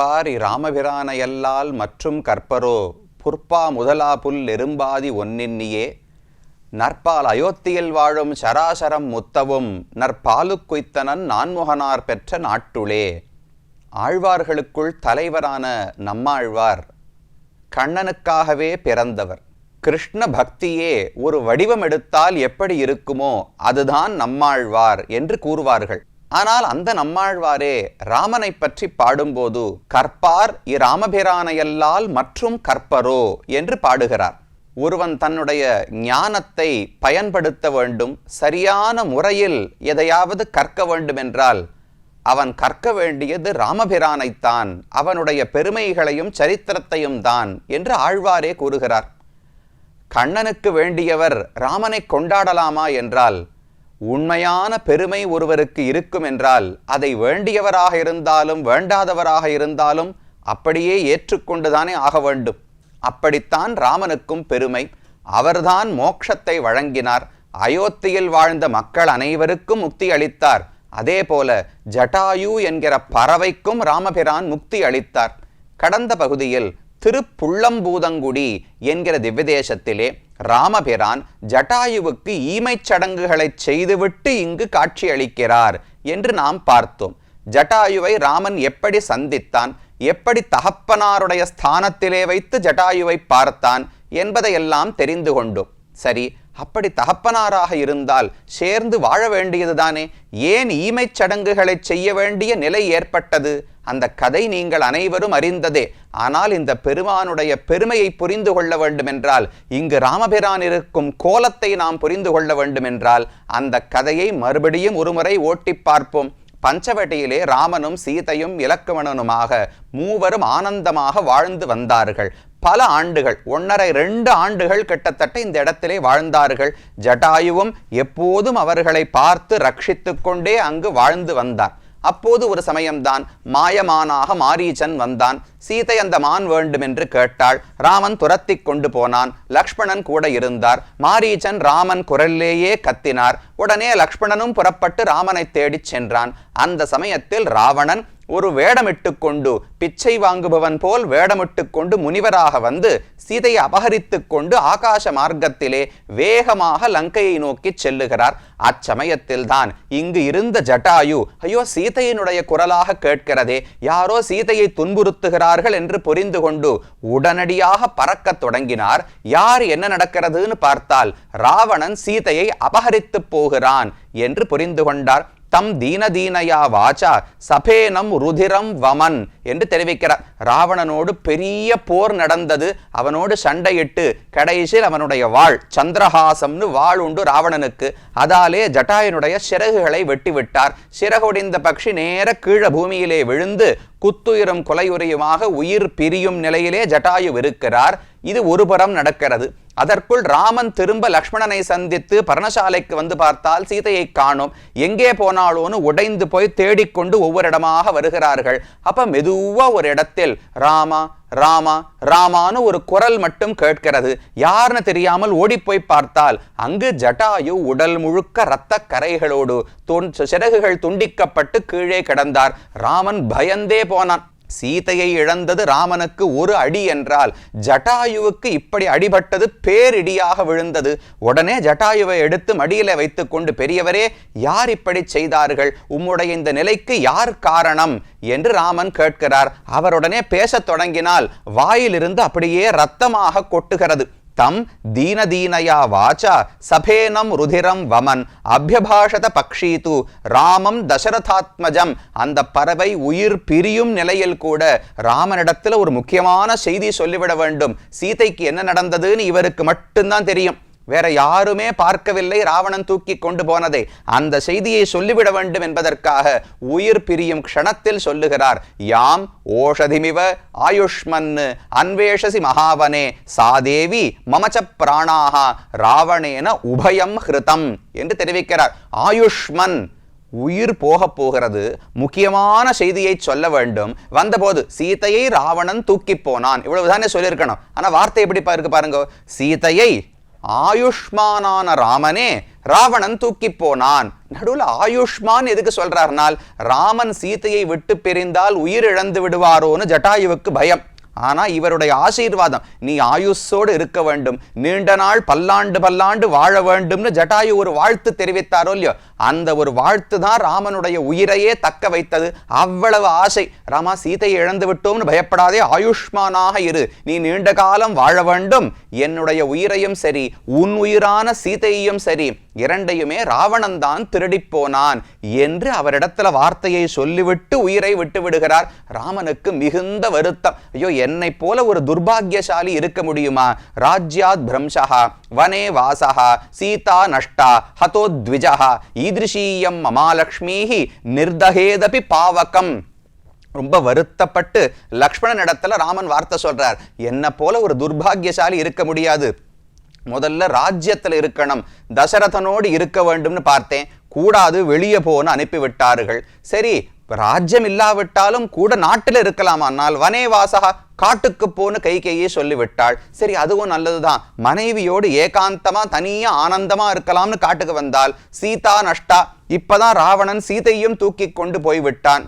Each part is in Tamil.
கற்பார் இராமபிரானையல்லால் மற்றும் கற்பரோ புற்பா முதலா புல் எறும்பாதி ஒன்னின்னியே நற்பால் அயோத்தியில் வாழும் சராசரம் முத்தவும் நற்பாலுக்குய்த்தனன் நான்முகனார் பெற்ற நாட்டுளே. ஆழ்வார்களுக்குள் தலைவரான நம்மாழ்வார் கண்ணனுக்காகவே பிறந்தவர். கிருஷ்ண பக்தியே ஒரு வடிவம் எடுத்தால் எப்படி இருக்குமோ அதுதான் நம்மாழ்வார் என்று கூறுவார்கள். ஆனால் அந்த நம்மாழ்வாரே ராமனை பற்றி பாடும்போது கற்பார் இராமபிரானையல்லால் மற்றும் கற்பரோ என்று பாடுகிறார். ஒருவன் தன்னுடைய ஞானத்தை பயன்படுத்த வேண்டும் சரியான முறையில் எதையாவது கற்க வேண்டுமென்றால் அவன் கற்க வேண்டியது ராமபிரானைத்தான் அவனுடைய பெருமைகளையும் சரித்திரத்தையும் தான் என்று ஆழ்வாரே கூறுகிறார். கண்ணனுக்கு வேண்டியவர் ராமனை கொண்டாடலாமா என்றால் உண்மையான பெருமை ஒருவருக்கு இருக்கும் என்றால் அதை வேண்டியவராக இருந்தாலும் வேண்டாதவராக இருந்தாலும் அப்படியே ஏற்றுக்கொண்டுதானே ஆக வேண்டும். அப்படித்தான் ராமனுக்கும் பெருமை. அவர்தான் மோட்சத்தை வழங்கினார். அயோத்தியில் வாழ்ந்த மக்கள் அனைவருக்கும் முக்தி அளித்தார். அதே போல ஜட்டாயு என்கிற பறவைக்கும் ராமபிரான் முக்தி அளித்தார். கடந்த பகுதியில் திருப்புள்ளம்பூதங்குடி என்கிற திவ்யதேசத்திலே ராமபிரான் ஜட்டாயுவுக்கு ஈமைச் சடங்குகளை செய்துவிட்டு இங்கு காட்சியளிக்கிறார் என்று நாம் பார்த்தோம். ஜட்டாயுவை ராமன் எப்படி சந்தித்தான்? எப்படி தகப்பனாருடைய ஸ்தானத்திலே வைத்து ஜட்டாயுவை பார்த்தான்? என்பதையெல்லாம் தெரிந்து கொண்டோம். சரி அப்படி தகப்பனாராக இருந்தால் சேர்ந்து வாழ வேண்டியதுதானே? ஏன் ஈமைச் சடங்குகளை செய்ய வேண்டிய நிலை ஏற்பட்டது? அந்த கதை நீங்கள் அனைவரும் அறிந்ததே. ஆனால் இந்த பெருமானுடைய பெருமையை புரிந்து கொள்ள வேண்டுமென்றால் இங்கு ராமபிரான் இருக்கும் கோலத்தை நாம் புரிந்து கொள்ள வேண்டுமென்றால் அந்த கதையை மறுபடியும் ஒருமுறை ஓட்டி பார்ப்போம். பஞ்சவட்டியிலே ராமனும் சீதையும் இலக்குவணனுமாக மூவரும் ஆனந்தமாக வாழ்ந்து வந்தார்கள். பல ஆண்டுகள் ஒன்றரை ரெண்டு ஆண்டுகள் கிட்டத்தட்ட இந்த இடத்திலே வாழ்ந்தார்கள். ஜட்டாயுவும் எப்போதும் அவர்களை பார்த்து ரட்சித்து கொண்டே அங்கு வாழ்ந்து வந்தார் அப்போது ஒரு சமயம்தான் மாயமானாக மாரீச்சன் வந்தான். சீதை அந்த மான் வேண்டும் என்று கேட்டாள். ராமன் துரத்தி கொண்டு போனான். லக்ஷ்மணன் கூட இருந்தார். மாரீச்சன் ராமன் குரல்லேயே கத்தினார். உடனே லக்ஷ்மணனும் புறப்பட்டு ராமனை தேடிச் சென்றான். அந்த சமயத்தில் ராவணன் ஒரு வேடமிட்டு கொண்டு பிச்சை வாங்குபவன் போல் வேடமிட்டு கொண்டு முனிவராக வந்து சீதையை அபகரித்து கொண்டு ஆகாச மார்க்கத்திலே வேகமாக லங்கையை நோக்கி செல்லுகிறார். அச்சமயத்தில் தான் இங்கு இருந்த ஜட்டாயு ஐயோ சீதையினுடைய குரலாக கேட்கிறதே யாரோ சீதையை துன்புறுத்துகிறார்கள் என்று புரிந்து கொண்டு உடனடியாக பறக்கத் தொடங்கினார். யார் என்ன நடக்கிறதுன்னு பார்த்தால் ராவணன் சீதையை அபகரித்து போகிறான் என்று புரிந்து கொண்டார். தம் தீனதீனயா வாச்சா சபேனம் ருதிரம் வமன் என்று தெரிவிக்கிறார். ராவணனோடு பெரிய போர் நடந்தது. அவனோடு சண்டையிட்டு கடைசியில் அவனுடைய வாழ் சந்திரஹாசம்னு வாழ் உண்டு ராவணனுக்கு. அதாலே ஜட்டாயனுடைய சிறகுகளை வெட்டிவிட்டார். சிறகுடைந்த பக்ஷி நேர கீழ பூமியிலே விழுந்து குத்துயிரும் கொலையுறையுமாக உயிர் பிரியும் நிலையிலே ஜட்டாயு இருக்கிறார். இது ஒருபுறம் நடக்கிறது. அதற்குள் ராமன் திரும்ப லக்ஷ்மணனை சந்தித்து பர்ணசாலைக்கு வந்து பார்த்தால் சீதையை காணும். எங்கே போனாலோன்னு உடைந்து போய் தேடிக்கொண்டு ஒவ்வொரு இடமாக வருகிறார்கள். அப்ப மெதுவா ஒரு இடத்தில் ராமா ராமா ராமான்னு ஒரு குரல் மட்டும் கேட்கிறது. யாருன்னு தெரியாமல் ஓடிப்போய் பார்த்தால் அங்கு ஜட்டாயு உடல் முழுக்க இரத்த கரைகளோடு துன் சிறகுகள் துண்டிக்கப்பட்டு கீழே கிடந்தார். ராமன் பயந்தே போனான். சீதையை இழந்தது ராமனுக்கு ஒரு அடி என்றால் ஜட்டாயுவுக்கு இப்படி அடிபட்டது பேரிடியாக விழுந்தது. உடனே ஜட்டாயுவை எடுத்து மடியில வைத்துக்கொண்டு பெரியவரே யார் இப்படி செய்தார்கள்? உம்முடைய இந்த நிலைக்கு யார் காரணம்? என்று ராமன் கேட்கிறார். அவருடனே பேசத் தொடங்கினால் வாயிலிருந்து அப்படியே ரத்தமாக கொட்டுகிறது. தம் தீனதீனயா வாச்சா சபேனம் ருதிரம் வமன் அபியபாஷத பக்ஷீது ராமம் தசரதாத்மஜம் அந்த பறவை உயிர் பிரியும் நிலையில் கூட ராமனிடத்தில் ஒரு முக்கியமான செய்தி சொல்லிவிட வேண்டும். சீதைக்கு என்ன நடந்ததுன்னு இவருக்கு மட்டும்தான் தெரியும். வேற யாருமே பார்க்கவில்லை ராவணன் தூக்கி கொண்டு போனதை. அந்த செய்தியை சொல்லிவிட வேண்டும் என்பதற்காக உயிர் பிரியும் க்ஷணத்தில் சொல்லுகிறார் யாம் ஓஷதிமிவ ஆயுஷ்மன் அன்வேஷசி மகாவனே சாதேவி மமச்ச பிராணாகா ராவணேன உபயம் ஹிருதம் என்று தெரிவிக்கிறார். ஆயுஷ்மன் உயிர் போக போகிறது முக்கியமான செய்தியை சொல்ல வேண்டும். வந்தபோது சீதையை ராவணன் தூக்கி போனான். இவ்வளவுதானே சொல்லியிருக்கணும். ஆனா வார்த்தை எப்படி இருக்கு பாருங்க. சீதையை ஆயுஷ்மானான ராமனே ராவணன் தூக்கி போனான் நடுவுல ஆயுஷ்மான் எதுக்கு சொல்றாருனால் ராமன் சீதையை விட்டு பிரிந்தால் உயிர் இழந்து விடுவாரோன்னு ஜட்டாயுவுக்கு பயம். ஆனால் இவருடைய ஆசீர்வாதம் நீ ஆயுஷோடு இருக்க வேண்டும் நீண்ட நாள் பல்லாண்டு பல்லாண்டு வாழ வேண்டும்னு ஜட்டாயு ஒரு வாழ்த்து தெரிவித்தாரோ இல்லையோ அந்த ஒரு வாழ்த்து தான் ராமனுடைய உயிரையே தக்க வைத்தது. அவ்வளவு ஆசை. ராமா சீதையை இழந்து விட்டோம்னு பயப்படாதே ஆயுஷ்மானாக இரு. நீ நீண்ட காலம் வாழ வேண்டும். என்னுடைய உயிரையும் சரி உன் உயிரான சீதையையும் சரி இரண்டையுமே ராவணன்தான் திருடிப்போனான் திருடிப் போனான் என்று அவரிடத்துல வார்த்தையை சொல்லிவிட்டு உயிரை விட்டு விடுகிறார். ராமனுக்கு மிகுந்த வருத்தம். ஐயோ என்னை போல ஒரு துர்பாகியசாலி இருக்க முடியுமா? ராஜ்யாத் பிரம்சா வனே வாசா சீதா நஷ்டா ஹதோத்விஜா ஈதிருஷீயம் மமாலக்ஷ்மீஹி நிர்தகேதபி பாவகம். ரொம்ப வருத்தப்பட்டு லக்ஷ்மணன் இடத்துல ராமன் வார்த்தை சொல்றார். என்ன போல ஒரு துர்பாகியசாலி இருக்க முடியாது. முதல்ல ராஜ்யத்தில் இருக்கணும். தசரதனோடு இருக்க வேண்டும்னு பார்த்தேன். கூடாது வெளியே போன்னு அனுப்பி விட்டார்கள். சரி ராஜ்யம் இல்லாவிட்டாலும் கூட நாட்டில் இருக்கலாம் ஆனால் வனே வாசகா காட்டுக்கு போன்னு கை கையே சொல்லிவிட்டாள். சரி அதுவும் நல்லதுதான். மனைவியோடு ஏகாந்தமா தனியா ஆனந்தமா இருக்கலாம்னு காட்டுக்கு வந்தால் சீதா நஷ்டா இப்பதான் ராவணன் சீதையும் தூக்கி கொண்டு போய் விட்டான்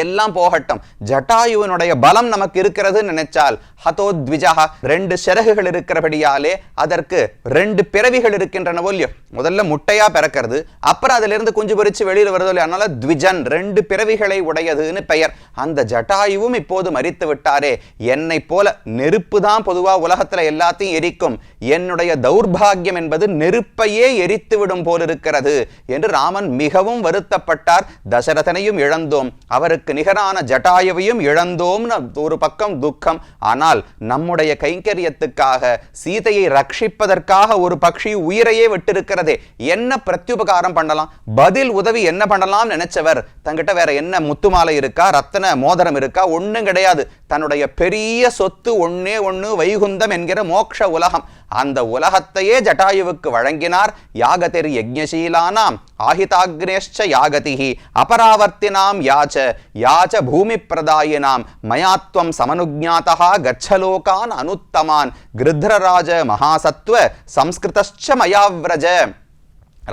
எல்லாம் போகட்டும். ஜட்டாயுவனுடைய பலம் நமக்கு இருக்கிறது நினைச்சால் ஹதோ த்விஜா ரெண்டு சிறகுகள் இருக்கிறபடியாலே அதற்கு ரெண்டு பிறவிகள் இருக்கின்றன இல்லையோ முதல்ல முட்டையா பிறக்கிறது அப்புறம் அதிலிருந்து குஞ்சு பொரிச்சு வெளியில் வருதோ இல்லையோ அதனால த்விஜன் ரெண்டு பிறவிகளை உடையதுன்னு பெயர். அந்த ஜட்டாயுவும் இப்போது மறித்து விட்டாரே. என்னை போல நெருப்பு தான் பொதுவா உலகத்துல எல்லாத்தையும் எரிக்கும். என்னுடைய தௌர்பாகியம் என்பது நெருப்பையே எரித்து விடும் போல் இருக்கிறது என்று ராமன் மிகவும் வருத்தப்பட்டார். தசரதனையும் இழந்தோம். அவர் அவருக்கு நிகரான ஜட்டாயுவையும் இழந்தோம்னு ஒரு பக்கம் துக்கம். ஆனால் நம்முடைய கைங்கரியத்துக்காக சீதையை ரட்சிப்பதற்காக ஒரு பக்ஷி உயிரையே விட்டிருக்கிறதே என்ன பிரத்யுபகாரம் பண்ணலாம்? பதில் உதவி என்ன பண்ணலாம் நினைச்சவர்? தங்கிட்ட வேற என்ன முத்துமாலை இருக்கா? ரத்தன மோதிரம் இருக்கா? ஒன்றும் கிடையாது. தன்னுடைய பெரிய சொத்து ஒன்னே ஒன்று வைகுந்தம் என்கிற மோக்ஷ உலகம். அந்த உலகத்தையே ஜட்டாயுவுக்கு வழங்கினார் யாகதிர் யஜ்ஞசீலானாம். ஆஹிதாக்னேஷ்ச யாகதிஹி. அபராவர்த்தினாம் யாச்ச. யாச்ச பூமி பிரதாயினாம் மயாத்வம் சமனுஜாத்தா கச்சலோகான் அனுத்தமான். கிருத்ரராஜ மகாசத்வ. சம்ஸ்கிருதச்ச மயாவிரஜ.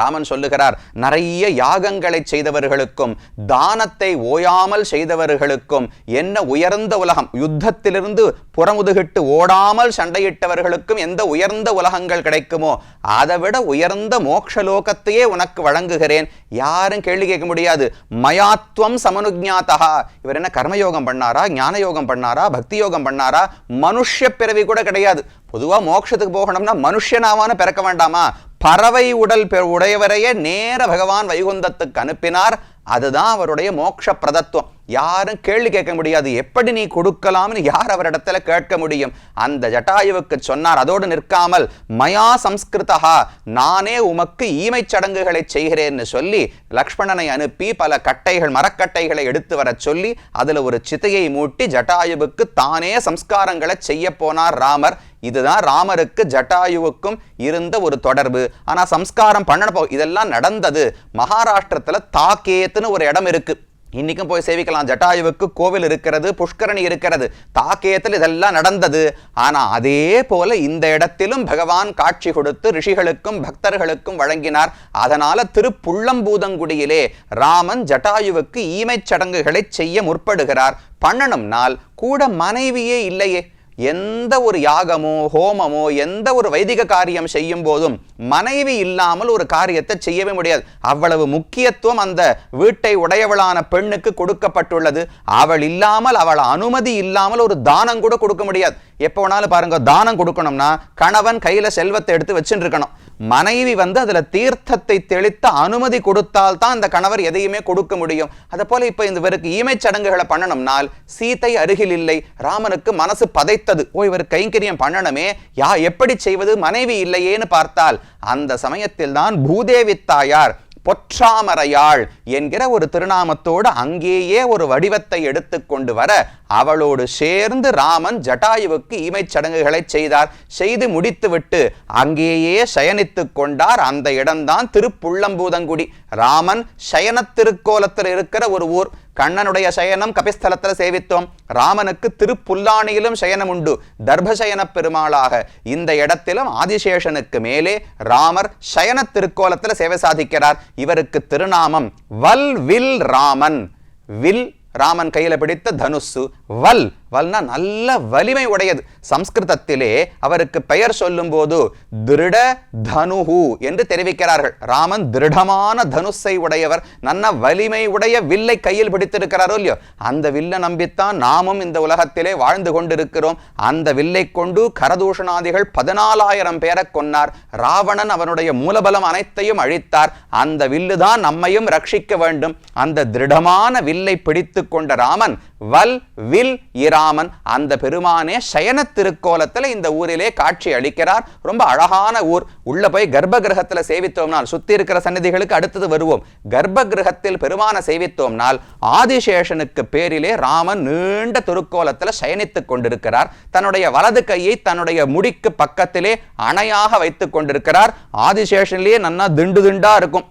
ராமன் சொல்லுகிறார் நிறைய யாகங்களை செய்தவர்களுக்கும் தானத்தை ஓயாமல் செய்தவர்களுக்கும் என்ன உயர்ந்த உலகம் யுத்தத்திலிருந்து புறமுதுகிட்டு ஓடாமல் சண்டையிட்டவர்களுக்கும் எந்த உயர்ந்த உலகங்கள் கிடைக்குமோ அதை விட உயர்ந்த மோக்ஷலோகத்தையே உனக்கு வழங்குகிறேன். யாரும் கேள்வி கேட்க முடியாது. மயாத்வம் சமனுஜாத்தகா இவர் என்ன கர்மயோகம் பண்ணாரா ஞான யோகம் பண்ணாரா பக்தி யோகம் பண்ணாரா? மனுஷ பிறவி கூட கிடையாது. பொதுவா மோட்சத்துக்கு போகணும்னா மனுஷனாவான பிறக்க வேண்டாமா? பறவை உடல் பெ- உடையவரையே நேர பகவான் வைகுந்தத்துக்கு அனுப்பினார். அதுதான் அவருடைய மோட்ச பிரதத்துவம். யாரும் கேள்வி கேட்க முடியாது. எப்படி நீ கொடுக்கலாம்னு யார் அவரிடத்துல கேட்க முடியும்? அந்த ஜட்டாயுவுக்கு சொன்னார் அதோடு நிற்காமல் மயா சம்ஸ்கிருதா நானே உமக்கு ஈமைச் சடங்குகளை செய்கிறேன்னு சொல்லி லக்ஷ்மணனை அனுப்பி பல கட்டைகள் மரக்கட்டைகளை எடுத்து வரச் சொல்லி அதுல ஒரு சிதையை மூட்டி ஜட்டாயுவுக்கு தானே சம்ஸ்காரங்களை செய்ய போனார் ராமர். இதுதான் ராமருக்கு ஜட்டாயுவுக்கும் இருந்த ஒரு தொடர்பு. ஆனா சம்ஸ்காரம் பண்ண இதெல்லாம் நடந்தது. மகாராஷ்டிரத்துல தாக்கேத்துன்னு ஒரு இடம் இருக்கு. இன்னைக்கும் போய் சேவிக்கலாம். ஜட்டாயுவுக்கு கோவில் இருக்கிறது புஷ்கரணி இருக்கிறது. தாக்கேத்தில் இதெல்லாம் நடந்தது. ஆனா அதே போல இந்த இடத்திலும் பகவான் காட்சி கொடுத்து ரிஷிகளுக்கும் பக்தர்களுக்கும் வழங்கினார். அதனால திருப்புள்ளம்பூதங்குடியிலே ராமன் ஜட்டாயுவுக்கு ஈமைச் சடங்குகளை செய்ய முற்படுகிறார். பண்ணணும்னால் கூட மனைவியே இல்லையே. எந்த ஒரு யாகமோ ஹோமமோ எந்த ஒரு வைதிக காரியம் செய்யும் போதும் மனைவி இல்லாமல் ஒரு காரியத்தை செய்யவே முடியாது. அவ்வளவு முக்கியத்துவம் அந்த வீட்டை உடையவளான பெண்ணுக்கு கொடுக்கப்பட்டுள்ளது. அவள் இல்லாமல் அவள் அனுமதி இல்லாமல் ஒரு தானம் கூட கொடுக்க முடியாது. எப்போ வேணாலும் பாருங்க தானம் கொடுக்கணும்னா கணவன் கையில செல்வத்தை எடுத்து வச்சுட்டு இருக்கணும். மனைவி வந்து அதில் தீர்த்தத்தை தெளித்த அனுமதி கொடுத்தால் தான் அந்த கணவர் எதையுமே கொடுக்க முடியும். அதை போல இப்போ இந்த இவருக்கு ஈமைச் சடங்குகளை பண்ணணும்னால் சீதை அருகில் இல்லை ராமனுக்கு மனசு பதைத்தது. ஓ இவர் கைங்கரியம் பண்ணணுமே யா எப்படி செய்வது மனைவி இல்லையேன்னு பார்த்தால் அந்த சமயத்தில் தான் பூதேவி தாயார் பொற்றாமரையாள் என்கிற ஒரு திருநாமத்தோடு அங்கேயே ஒரு வடிவத்தை எடுத்துக்கொண்டு வர அவளோடு சேர்ந்து ராமன் ஜட்டாயுவுக்கு ஈமைச் சடங்குகளை செய்தார். செய்து முடித்துவிட்டு அங்கேயே சயனித்து கொண்டார். அந்த இடம்தான் திருப்புள்ளம்பூதங்குடி. ராமன் சயன திருக்கோலத்தில் இருக்கிற ஒரு ஊர். கண்ணனுடைய சயனம் கபிஸ்தலத்தில் சேவித்தோம். ராமனுக்கு திருப்புல்லானியிலும் சயனம் உண்டு தர்பசயன பெருமாளாக இந்த இடத்திலும் ஆதிசேஷனுக்கு மேலே ராமர் சயன திருக்கோலத்தில் சேவை சாதிக்கிறார். இவருக்கு திருநாமம் வல் வில் ராமன். வில் ராமன் கையில் பிடித்த தனுசு. வல் வல்னா நல்ல வலிமை உடையது. சம்ஸ்கிருதத்திலே அவருக்கு பெயர் சொல்லும்போது திருட தனுஹு என்று தெரிவிக்கிறார்கள். ராமன் திருடமான தனுசை உடையவர் நல்ல வலிமை உடைய வில்லை கையில் பிடித்திருக்கிறாரோ இல்லையோ? அந்த வில்லை நம்பித்தான் நாமும் இந்த உலகத்திலே வாழ்ந்து கொண்டிருக்கிறோம். அந்த வில்லை கொண்டு கரதூஷணாதிகள் பதினாலாயிரம் பேரை கொன்னார். ராவணன் அவனுடைய மூலபலம் அனைத்தையும் அழித்தார். அந்த வில்லுதான் நம்மையும் ரட்சிக்க வேண்டும். அந்த திருடமான வில்லை பிடித்து கொண்ட ராமன் வல் வில் இராமன். அந்த பெருமானே சயன திருக்கோலத்தில் இந்த ஊரிலே காட்சி அளிக்கிறார். ரொம்ப அழகான ஊர். உள்ள போய் கர்ப்ப கிரகத்தில் சேவித்தோம்னால் சுத்தி இருக்கிற சன்னதிகளுக்கு அடுத்தது வருவோம். கர்ப்ப கிரகத்தில் பெருமான சேவித்தோம்னால் ஆதிசேஷனுக்கு பேரிலே ராமன் நீண்ட திருக்கோலத்தில் சயனித்துக் கொண்டிருக்கிறார். தன்னுடைய வலது கையை தன்னுடைய முடிக்கு பக்கத்திலே அணையாக வைத்துக் கொண்டிருக்கிறார். ஆதிசேஷன்லேயே நன்னா திண்டு திண்டா இருக்கும்.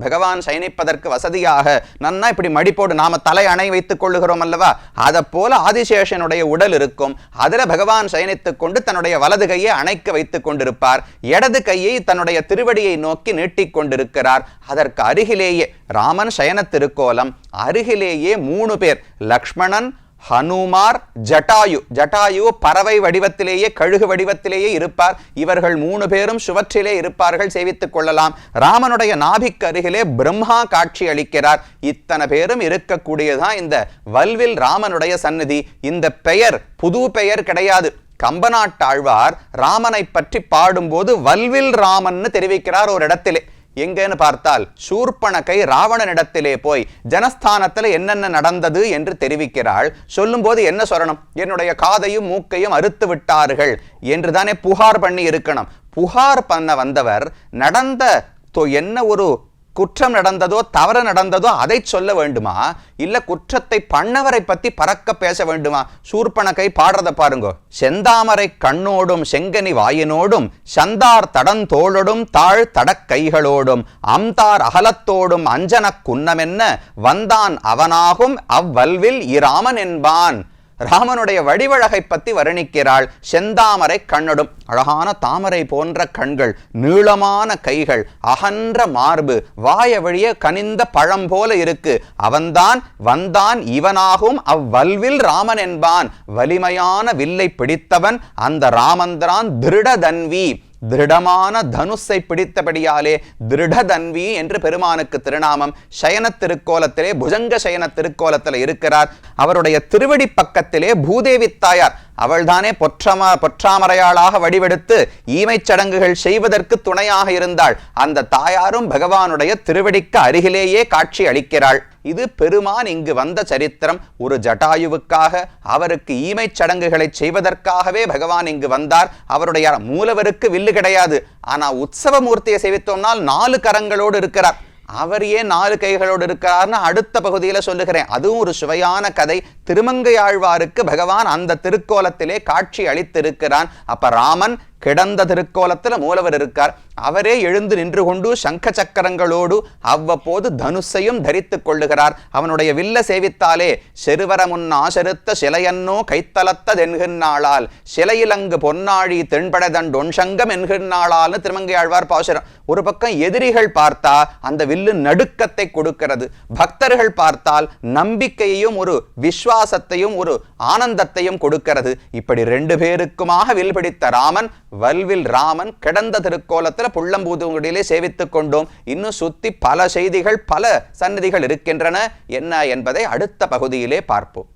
பகவான் சயனிப்பதற்கு வசதியாக. நன்னா இப்படி மடிப்போடு நாம தலை அணை வைத்துக் கொள்ளுகிறோம் அல்லவா? அதை போல ஆதிசேஷனுடைய உடல் இருக்கும். அதில் பகவான் சயனித்துக் கொண்டு தன்னுடைய வலது கையை அணைக்க வைத்துக் கொண்டிருப்பார். இடது கையை தன்னுடைய திருவடியை நோக்கி நீட்டிக் கொண்டிருக்கிறார். அதற்கு அருகிலேயே ராமன் சயனத்திருக்கோலம். அருகிலேயே மூணு பேர் லக்ஷ்மணன் ஹனுமார் ஜட்டாயு. ஜட்டாயு பறவை வடிவத்திலேயே கழுகு வடிவத்திலேயே இருப்பார். இவர்கள் மூணு பேரும் சுவற்றிலே இருப்பார்கள் சேவித்துக் கொள்ளலாம். ராமனுடைய நாபிக்கு அருகிலே பிரம்மா காட்சி அளிக்கிறார். இத்தனை பேரும் இருக்கக்கூடியதான் இந்த வல்வில் ராமனுடைய சந்நிதி. இந்த பெயர் புது பெயர் கிடையாது. கம்பநாட்டாழ்வார் ராமனை பற்றி பாடும்போது வல்வில் ராமன்னு தெரிவிக்கிறார் ஒரு இடத்திலே. எங்கன்னு பார்த்தால் சூர்பணக்கை ராவணனிடத்திலே போய் ஜனஸ்தானத்தில் என்னென்ன நடந்தது என்று தெரிவிக்கிறாள். சொல்லும்போது என்ன சொல்லணும் என்னுடைய காதையும் மூக்கையும் அறுத்து விட்டார்கள் என்று தானே புகார் பண்ணி இருக்கணும். புகார் பண்ண வந்தவர் நடந்த தொ- என்ன ஒரு குற்றம் நடந்ததோ தவறு நடந்ததோ அதை சொல்ல வேண்டுமா? இல்ல குற்றத்தை பண்ணவரை பத்தி பறக்க பேச வேண்டுமா? சூர்பணகை பாடுறத பாருங்க. செந்தாமரை கண்ணோடும் செங்கனி வாயினோடும் சந்தார் தடந்தோளோடும் தாழ் தடக்கைகளோடும் அம்தார் அகலத்தோடும் அஞ்சனக் குன்னமென்ன? வந்தான் அவனாகும் அவ்வல்வில் இராமன் என்பான். ராமனுடைய வடிவழகை பத்தி வர்ணிக்கிறாள். செந்தாமரை கண்ணடும். அழகான தாமரை போன்ற கண்கள் நீளமான கைகள் அகன்ற மார்பு வாய வழிய கனிந்த பழம் போல இருக்கு. அவன்தான் வந்தான் இவனாகும் அவ்வல்வில் ராமன் என்பான். வலிமையான வில்லை பிடித்தவன் அந்த ராமந்திரான் திருடதன்வி. திருடமான தனுஸை பிடித்தபடியாலே திருடதன்வி என்று பெருமானுக்கு திருநாமம் சயன திருக்கோலத்திலே புஜங்க சயன திருக்கோலத்தில் இருக்கிறார். அவருடைய திருவடி பக்கத்திலே பூதேவி தாயார் அவள்தானே பொற்றம பொற்றாமரையாளாக வடிவெடுத்து ஈமைச் சடங்குகள் செய்வதற்கு துணையாக இருந்தாள். அந்த தாயாரும் பகவானுடைய திருவடிக்கு அருகிலேயே காட்சி அளிக்கிறாள். இது பெருமான் இங்கு வந்த சரித்திரம். ஒரு ஜட்டாயுவுக்காக அவருக்கு ஈமைச் சடங்குகளை செய்வதற்காகவே பகவான் இங்கு வந்தார். அவருடைய மூலவருக்கு வில்லு கிடையாது. ஆனா உற்சவ மூர்த்தியை சேவித்தோம்னால் நாலு கரங்களோடு இருக்கிறார். அவர் ஏன் நாலு கைகளோடு இருக்கிறார்னு அடுத்த பகுதியில சொல்லுகிறேன். அதுவும் ஒரு சுவையான கதை. திருமங்கையாழ்வாருக்கு பகவான் அந்த திருக்கோலத்திலே காட்சி அளித்திருக்கிறான். அப்ப ராமன் கிடந்த திருக்கோலத்துல மூலவர் இருக்கார். அவரே எழுந்து நின்று கொண்டு சங்க சக்கரங்களோடு அவ்வப்போது தனுஷையும் தரித்துக் கொள்ளுகிறார். அவனுடைய வில்ல சேவித்தாலே செருவர முன்னா செருத்த சிலையன்னோ கைத்தலத்ததென்கின்றாளால் சிலையிலங்கு பொன்னாழி தென்படதண்டொன் சங்கம் என்கின்றாளால்னு திருமங்கையாழ்வார் பாசுரம். ஒரு பக்கம் எதிரிகள் பார்த்தா அந்த வில்லு நடுக்கத்தை கொடுக்கிறது. பக்தர்கள் பார்த்தால் நம்பிக்கையையும் ஒரு விசுவாசத்தையும் ஒரு ஆனந்தத்தையும் கொடுக்கிறது. இப்படி ரெண்டு பேருக்குமாக வில் பிடித்த ராமன் வல்வில் ராமன் கிடந்த திருக்கோலத்தில் புள்ளம்பூதுங்குடியிலே சேவித்துக் கொண்டோம். இன்னும் சுத்தி பல செய்திகள் பல சன்னதிகள் இருக்கின்றன. என்ன என்பதை அடுத்த பகுதியிலே பார்ப்போம்.